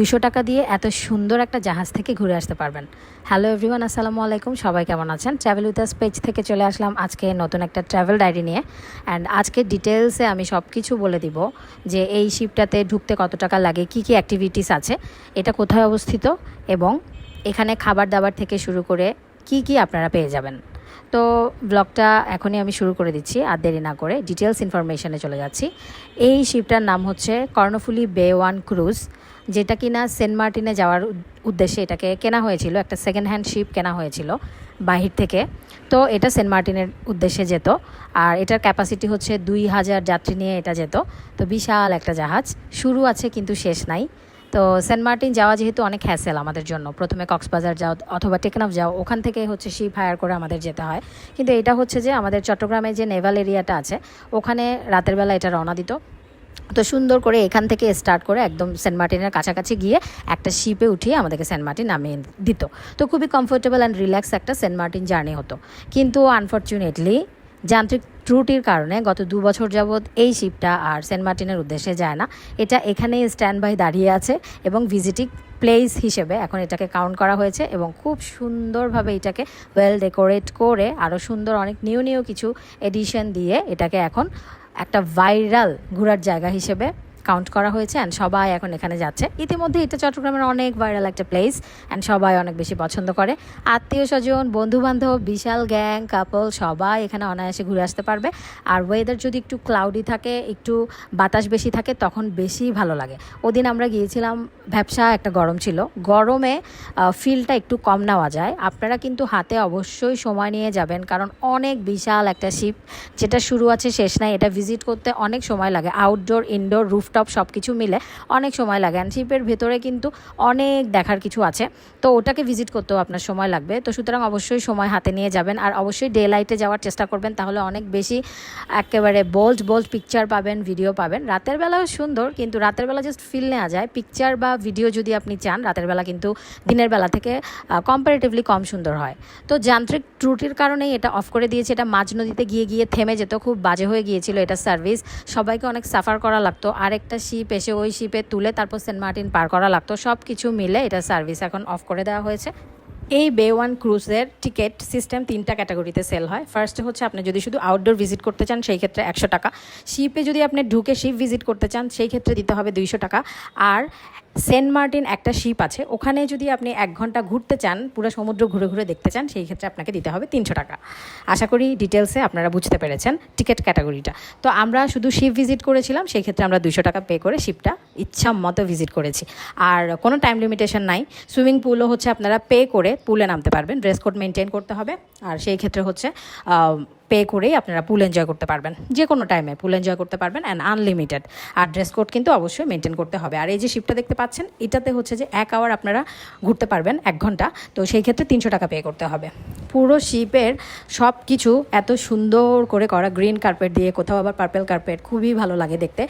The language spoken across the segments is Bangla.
দুইশো টাকা দিয়ে এত সুন্দর একটা জাহাজ থেকে ঘুরে আসতে পারবেন। হ্যালো এভরিওয়ান আসসালামু আলাইকুম। সবাই কেমন আছেন? ট্রাভেল উইথাস পেজ থেকে চলে আসলাম আজকে নতুন একটা ট্রাভেল ডায়েরি নিয়ে। অ্যান্ড আজকে ডিটেলসে আমি সব কিছু বলে দিব যে এই শিপটাতে ঢুকতে কত টাকা লাগে, কি কি অ্যাক্টিভিটিস আছে, এটা কোথায় অবস্থিত এবং এখানে খাবার দাবার থেকে শুরু করে কি কি আপনারা পেয়ে যাবেন। তো ব্লগটা এখনই আমি শুরু করে দিচ্ছি, আর দেরি না করে ডিটেলস ইনফরমেশনে চলে যাচ্ছি। এই শিপটার নাম হচ্ছে কর্ণফুলি বে ওয়ান ক্রুজ। যেটা কিনা সেন্ট মার্টিনে যাওয়ার উদ্দেশ্যে এটাকে কেনা হয়েছিল, একটা সেকেন্ড হ্যান্ড শিপ কেনা হয়েছিল বাহির থেকে। তো এটা সেন্ট মার্টিনের উদ্দেশ্যে যেত, আর এটার ক্যাপাসিটি হচ্ছে দুই হাজার যাত্রী নিয়ে এটা যেত। তো বিশাল একটা জাহাজ, শুরু আছে কিন্তু শেষ নাই। তো সেন্ট মার্টিন যাওয়া যেহেতু অনেক হ্যাসেল আমাদের জন্য, প্রথমে কক্সবাজার যাও অথবা টেকনাফ যাও ওখান থেকে হচ্ছে শিপ হায়ার করে আমাদের যেতে হয়। কিন্তু এটা হচ্ছে যে আমাদের চট্টগ্রামে যে নেভাল এরিয়াটা আছে, ওখানে রাতের বেলা এটা রওনা দিত। তো সুন্দর করে এখান থেকে স্টার্ট করে একদম সেন্ট মার্টিনের কাছাকাছি গিয়ে একটা শিপে উঠিয়ে আমাদেরকে সেন্ট মার্টিন নামিয়ে দিত। তো খুবই কমফোর্টেবল অ্যান্ড রিল্যাক্স একটা সেন্ট মার্টিন জার্নি হতো। কিন্তু আনফর্চুনেটলি যান্ত্রিক ত্রুটির কারণে গত দু বছর যাবৎ এই শিপটা আর সেন্ট মার্টিনের উদ্দেশ্যে যায় না। এটা এখানেই স্ট্যান্ড বাই দাঁড়িয়ে আছে এবং ভিজিটিং প্লেস হিসেবে এখন এটাকে কাউন্ট করা হয়েছে এবং খুব সুন্দরভাবে এটাকে ওয়েল ডেকোরেট করে আরও সুন্দর অনেক নিউ নিউ কিছু এডিশন দিয়ে এটাকে এখন একটা ভাইরাল ঘোরার জায়গা হিসেবে কাউন্ট করা হয়েছে অ্যান্ড সবাই এখন এখানে যাচ্ছে। ইতিমধ্যে এটা চট্টগ্রামের অনেক ভাইরাল একটা প্লেস অ্যান্ড সবাই অনেক বেশি পছন্দ করে। আত্মীয় স্বজন বন্ধু বান্ধব বিশাল গ্যাং কাপল সবাই এখানে অনায়াসে ঘুরে আসতে পারবে। আর ওয়েদার যদি একটু ক্লাউডি থাকে, একটু বাতাস বেশি থাকে, তখন বেশি ভালো লাগে। ওদিন আমরা গিয়েছিলাম ব্যবসা একটা গরম ছিল। গরমে ফিলটা একটু কম নেওয়া যায়। আপনারা কিন্তু হাতে অবশ্যই সময় নিয়ে যাবেন, কারণ অনেক বিশাল একটা শিপ যেটা শুরু আছে, শেষ নাই, এটা ভিজিট করতে অনেক সময় লাগে। আউটডোর ইনডোর রুফটপ সব কিছু মিলে অনেক সময় লাগে। অ্যান্ড শিপের ভেতরে কিন্তু অনেক দেখার কিছু আছে। তো ওটাকে ভিজিট করতেও আপনার সময় লাগবে। তো সুতরাং অবশ্যই সময় হাতে নিয়ে যাবেন। আর অবশ্যই ডে লাইটে যাওয়ার চেষ্টা করবেন। তাহলে অনেক বেশি একেবারে বোল্ড বোল্ড পিকচার পাবেন ভিডিও পাবেন। রাতের বেলাও সুন্দর, কিন্তু রাতের বেলা জাস্ট ফিল নেওয়া যায়। পিকচার বা ভিডিও যদি আপনি চান, রাতের বেলা কিন্তু দিনের বেলা থেকে কম্পারেটিভলি কম সুন্দর হয়। তো যান্ত্রিক ত্রুটির কারণেই এটা অফ করে দিয়েছে। এটা মাঝ নদীতে গিয়ে গিয়ে থেমে যেত। খুব বাজে হয়ে গিয়েছিল এটা সার্ভিস সবাইকে অনেক সাফার করা লাগতো। আরেকটা শিপ এসে ওই শিপে তুলে তারপর সেন্ট মার্টিন পার করা লাগতো। সব কিছু মিলে এটা সার্ভিস এখন অফ করে দেওয়া হয়েছে। এই বে ওয়ান ক্রুজের টিকিট সিস্টেম তিনটা ক্যাটাগরিতে সেল হয়। ফার্স্টে হচ্ছে আপনি যদি শুধু আউটডোর ভিজিট করতে চান, সেই ক্ষেত্রে একশো টাকা। শিপে যদি আপনি ঢুকে শিপ ভিজিট করতে চান, সেই ক্ষেত্রে দিতে হবে দুইশো টাকা। আর সেন্ট মার্টিন একটা শিপ আছে, ওখানে যদি আপনি এক ঘণ্টা ঘুরতে চান, পুরো সমুদ্র ঘুরে ঘুরে দেখতে চান, সেই ক্ষেত্রে আপনাকে দিতে হবে তিনশো টাকা। আশা করি ডিটেলসে আপনারা বুঝতে পেরেছেন টিকিট ক্যাটাগরিটা তো আমরা শুধু শিপ ভিজিট করেছিলাম, সেই ক্ষেত্রে আমরা দুশো টাকা পে করে শিপটা ইচ্ছা মতো ভিজিট করেছি। আর কোনো টাইম লিমিটেশন নাই সুইমিং পুলও হচ্ছে আপনারা পে করে পুলে নামতে পারবেন ড্রেস কোড মেনটেন করতে হবে। আর সেই ক্ষেত্রে হচ্ছে পে করেই আপনারা পুল এনজয় করতে পারবেন। যে কোনো টাইমে পুল এনজয় করতে পারবেন অ্যান্ড আনলিমিটেড আর ড্রেস কোড কিন্তু অবশ্যই মেনটেন করতে হবে। আর এই যে শিপটা দেখতে পাচ্ছেন, এটাতে হচ্ছে যে এক আওয়ার আপনারা ঘুরতে পারবেন, এক ঘণ্টা। তো সেই ক্ষেত্রে তিনশো টাকা পে করতে হবে। পুরো শিপের সব কিছু এত সুন্দর করে করা গ্রিন কার্পেট দিয়ে, কোথাও আবার পার্পেল কার্পেট খুবই ভালো লাগে দেখতে।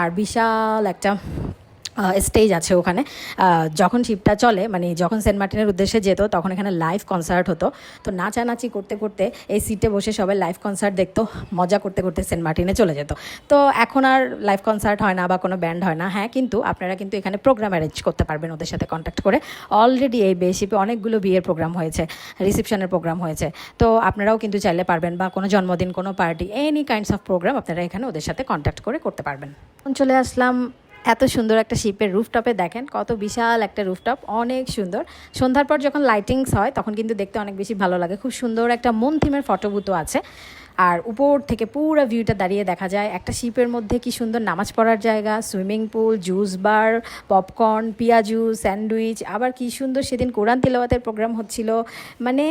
আর বিশাল একটা স্টেজ আছে ওখানে। যখন শিপটা চলে মানে যখন সেন্ট মার্টিনের উদ্দেশ্যে যেত, তখন এখানে লাইভ কনসার্ট হতো। তো নাচানাচি করতে করতে এই সিটে বসে সবাই লাইভ কনসার্ট দেখতো, মজা করতে করতে সেন্ট মার্টিনে চলে যেত। তো এখন আর লাইভ কনসার্ট হয় না বা কোনো ব্যান্ড হয় না হ্যাঁ কিন্তু আপনারা কিন্তু এখানে প্রোগ্রাম অ্যারেঞ্জ করতে পারবেন ওদের সাথে কন্ট্যাক্ট করে। অলরেডি এই বে শিপে অনেকগুলো বিয়ের প্রোগ্রাম হয়েছে রিসেপশনের প্রোগ্রাম হয়েছে। তো আপনারাও কিন্তু চাইলে পারবেন বা কোনো জন্মদিন, কোনো party any kinds of program আপনারা এখানে ওদের সাথে কন্ট্যাক্ট করে করতে পারবেন। চলে আসলাম এত সুন্দর একটা শিপের রুফটপে দেখেন, কত বিশাল একটা রুফটপ, অনেক সুন্দর। সন্ধ্যার পর যখন লাইটিংস হয়, তখন কিন্তু দেখতে অনেক বেশি ভালো লাগে। খুব সুন্দর একটা মন থিমের ফটোবুতো আছে। আর উপর থেকে পুরো ভিউটা দাঁড়িয়ে দেখা যায়, একটা শিপের মধ্যে কি সুন্দর নামাজ পড়ার জায়গা swimming pool juice bar popcorn peyaju sandwich আবার কি সুন্দর সেদিন কোরআন তিলাওয়াতের প্রোগ্রাম হচ্ছিল। মানে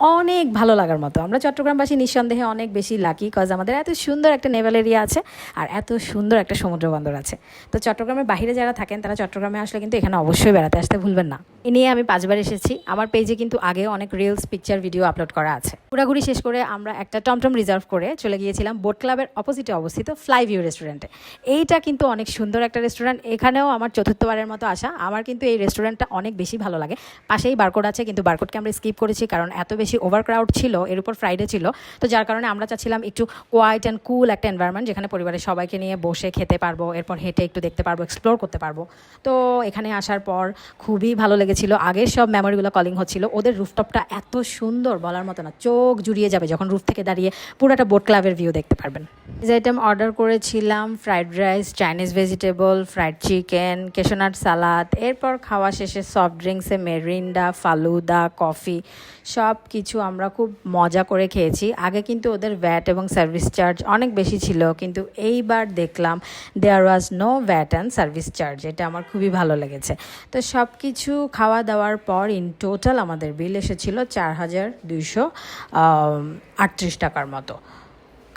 অনেক ভালো লাগার মতো। আমরা চট্টগ্রামবাসী নিঃসন্দেহে অনেক বেশি লাকি কজ আমাদের এত সুন্দর একটা নেভাল এরিয়া আছে আর এত সুন্দর একটা সমুদ্র বন্দর আছে। তো চট্টগ্রামের বাইরে যারা থাকেন, তারা চট্টগ্রামে আসলে কিন্তু এখানে অবশ্যই বেড়াতে আসতে ভুলবেন না। এ নিয়ে আমি পাঁচবার এসেছি। আমার পেজে কিন্তু আগে অনেক রিলস পিকচার ভিডিও আপলোড করা আছে। ঘোরাঘুরি শেষ করে আমরা একটা টমটম রিজার্ভ করে চলে গিয়েছিলাম বোট ক্লাবের অপোজিটে অবস্থিত ফ্লাই ভিউ রেস্টুরেন্টে এইটা কিন্তু অনেক সুন্দর একটা রেস্টুরেন্ট এখানেও আমার চতুর্থবারের মতো আসা। আমার কিন্তু এই রেস্টুরেন্টটা অনেক বেশি ভালো লাগে। পাশেই বারকোড আছে, কিন্তু বারকোডকে আমরা স্কিপ করেছি কারণ এত বেশি বেশি ওভার ক্রাউড ছিল, এর উপর ফ্রাইডে ছিল। তো যার কারণে আমরা চাচ্ছিলাম একটু কোয়াইট অ্যান্ড কুল একটা এনভায়রনমেন্ট যেখানে পরিবারের সবাইকে নিয়ে বসে খেতে পারব, এরপর হেঁটে একটু দেখতে পারব এক্সপ্লোর করতে পারব। তো এখানে আসার পর খুবই ভালো লেগেছিল। আগের সব মেমোরিগুলো কলিং হচ্ছিল। ওদের রুফটপটা এত সুন্দর বলার মতো না, চোখ জুড়িয়ে যাবে যখন রুফ থেকে দাঁড়িয়ে পুরোটা বোট ক্লাবের ভিউ দেখতে পারবেন। যে আইটেম অর্ডার করেছিলাম fried rice Chinese vegetable fried chicken cashew nut salad এরপর খাওয়া শেষে সফট ড্রিঙ্কসে মেরিন্ডা ফালুদা কফি সব কিছু আমরা খুব মজা করে খেয়েছি। আগে কিন্তু ওদের ভ্যাট এবং সার্ভিস চার্জ অনেক বেশি ছিল, কিন্তু এইবার দেখলাম there was no VAT and service charge এটা আমার খুবই ভালো লেগেছে। তো সব কিছু খাওয়া দাওয়ার পর ইন টোটাল আমাদের বিল এসেছিল চার হাজার দুইশো আটত্রিশ টাকার মতো।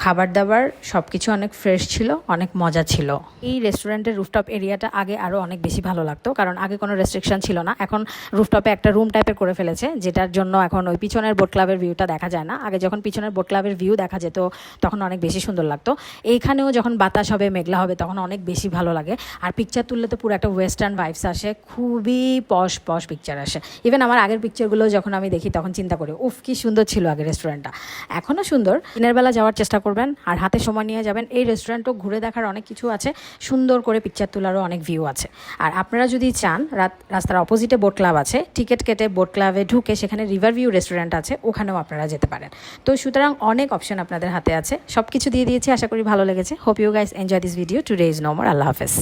খাবার দাবার সব কিছু অনেক ফ্রেশ ছিল, অনেক মজা ছিল। এই রেস্টুরেন্টের রুফটপ এরিয়াটা আগে আরও অনেক বেশি ভালো লাগতো, কারণ আগে কোনো রেস্ট্রিকশন ছিল না। এখন রুফটপে একটা রুম টাইপের করে ফেলেছে, যেটার জন্য এখন ওই পিছনের বোট ক্লাবের ভিউটা দেখা যায় না। আগে যখন পিছনের বোট ক্লাবের ভিউ দেখা যেত, তখন অনেক বেশি সুন্দর লাগতো। এইখানেও যখন বাতাস হবে, মেঘলা হবে, তখন অনেক বেশি ভালো লাগে। আর পিকচার তুললে তো পুরো একটা ওয়েস্টার্ন ভাইবস আসে, খুবই পশ পশ পিকচার আসে। ইভেন আমার আগের পিকচারগুলো যখন আমি দেখি, তখন চিন্তা করি, উফ, কি সুন্দর ছিল আগে রেস্টুরেন্টটা এখনও সুন্দর। দিনের বেলা যাওয়ার চেষ্টা করবেন আর হাতে সময় নিয়ে যাবেন। এই রেস্টুরেন্টও ঘুরে দেখার অনেক কিছু আছে। সুন্দর করে পিকচার তোলারও অনেক ভিউ আছে। আর আপনারা যদি চান, রাত রাস্তার অপোজিটে বোট ক্লাব আছে টিকিট কেটে বোট ক্লাবে ঢুকে সেখানে রিভার ভিউ রেস্টুরেন্ট আছে, ওখানেও আপনারা যেতে পারেন। তো সুতরাং অনেক অপশন আপনাদের হাতে আছে। সব কিছু দিয়ে দিয়েছি, আশা করি ভালো লেগেছে। Hope you guys enjoy this video today is নোমর আল্লাহ হাফেজ।